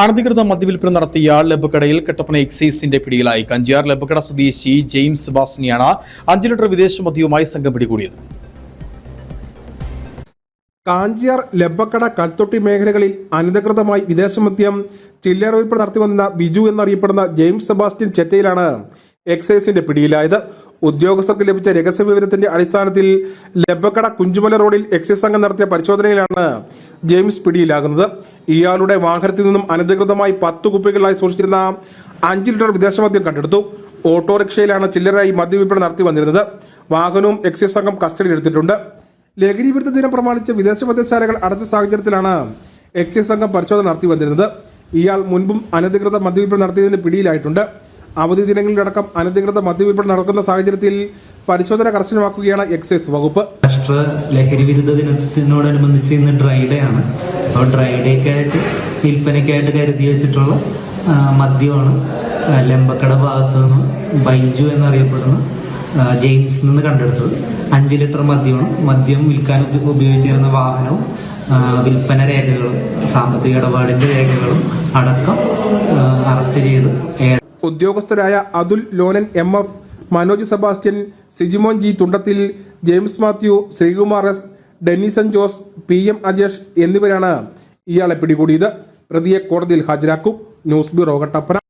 അനധികൃത മദ്യവിൽപ്പന നടത്തിയ ലബക്കടയിൽ കട്ടപ്പന എക്സൈസിന്റെ പിടിയിലായി. കഞ്ചിയാർ ലബക്കട സ്വദേശി ജെയിംസ് ബാസിനെയാണ് അഞ്ച് ലിറ്റർ വിദേശ മദ്യവുമായി സംഘം പിടികൂടിയത്. കാഞ്ചിയാർ ലബ്ബക്കട കൽത്തൊട്ടി മേഖലകളിൽ അനധികൃതമായി വിദേശമദ്യം ചില്ലറ വിൽപ്പന നടത്തിവന്ന ബിജു എന്നറിയപ്പെടുന്ന ജെയിംസ് സെബാസ്റ്റ്യൻ ചെറ്റയിലാണ് എക്സൈസിന്റെ പിടിയിലായത്. ഉദ്യോഗസ്ഥർക്ക് ലഭിച്ച രഹസ്യ വിവരത്തിന്റെ അടിസ്ഥാനത്തിൽ ലബ്ബക്കട കുഞ്ചുമല റോഡിൽ എക്സൈസ് സംഘം നടത്തിയ പരിശോധനയിലാണ് ജെയിംസ് പിടിയിലാകുന്നത്. ഇയാളുടെ വാഹനത്തിൽ നിന്നും അനധികൃതമായി പത്ത് കുപ്പികളായി സൂക്ഷിച്ചിരുന്ന അഞ്ച് ലിറ്റർ വിദേശമദ്യം കണ്ടെടുത്തു. ഓട്ടോറിക്ഷയിലാണ് ചില്ലറായി മദ്യവിൽപ്പന നടത്തി വന്നിരുന്നത്. വാഹനവും എക്സൈസ് സംഘം കസ്റ്റഡിയിലെടുത്തിട്ടുണ്ട് ലഹരി വിരുദ്ധ ദിനം പ്രമാണിച്ച് വിദേശ മദ്യശാലകൾ അടച്ച സാഹചര്യത്തിലാണ് എക്സൈസ് സംഘം പരിശോധന നടത്തി വന്നിരുന്നത്. ഇയാൾ മുൻപും അനധികൃത മദ്യവിൽപ്പന നടത്തിയതിന് പിടിയിലായിട്ടുണ്ട്. അവധി ദിനങ്ങളിലടക്കം അനധികൃത മദ്യവിൽപ്പന നടക്കുന്ന സാഹചര്യത്തിൽ പരിശോധന കർശനമാക്കുകയാണ് എക്സൈസ് വകുപ്പ്. ലഹരി വിരുദ്ധ ദിനത്തിനോടനുബന്ധിച്ച് ഇന്ന് ഡ്രൈ ഡേ ആണ്. അപ്പോൾ ഡ്രൈ ഡേക്ക് ആയിട്ട് വിൽപ്പനയ്ക്കായിട്ട് കരുതി വെച്ചിട്ടുള്ള മദ്യമാണ്. ലെമ്പക്കട ഭാഗത്ത് നിന്ന് ബൈജു എന്നറിയപ്പെടുന്ന ജെയിംസ് നിന്ന് കണ്ടെടുത്തത്. അഞ്ച് ലിറ്റർ മദ്യമാണ്. മദ്യം വിൽക്കാൻ ഉപ- ഉപയോഗിച്ചിരുന്ന വാഹനവും വിൽപ്പന രേഖകളും സാമ്പത്തിക ഇടപാടിന്റെ രേഖകളും അടക്കം അറസ്റ്റ് ചെയ്ത് ഉദ്യോഗസ്ഥരായ Athul Lonan M F Manoj Sebastian Sijimon G Thundathil James Mathew Sreekumar S Dennison Jose P M Ajesh എന്നിവരാണ് ഇയാളെ പിടികൂടിയത്. പ്രതിയെ കോടതിയിൽ ഹാജരാക്കും. News bureau Kattappana.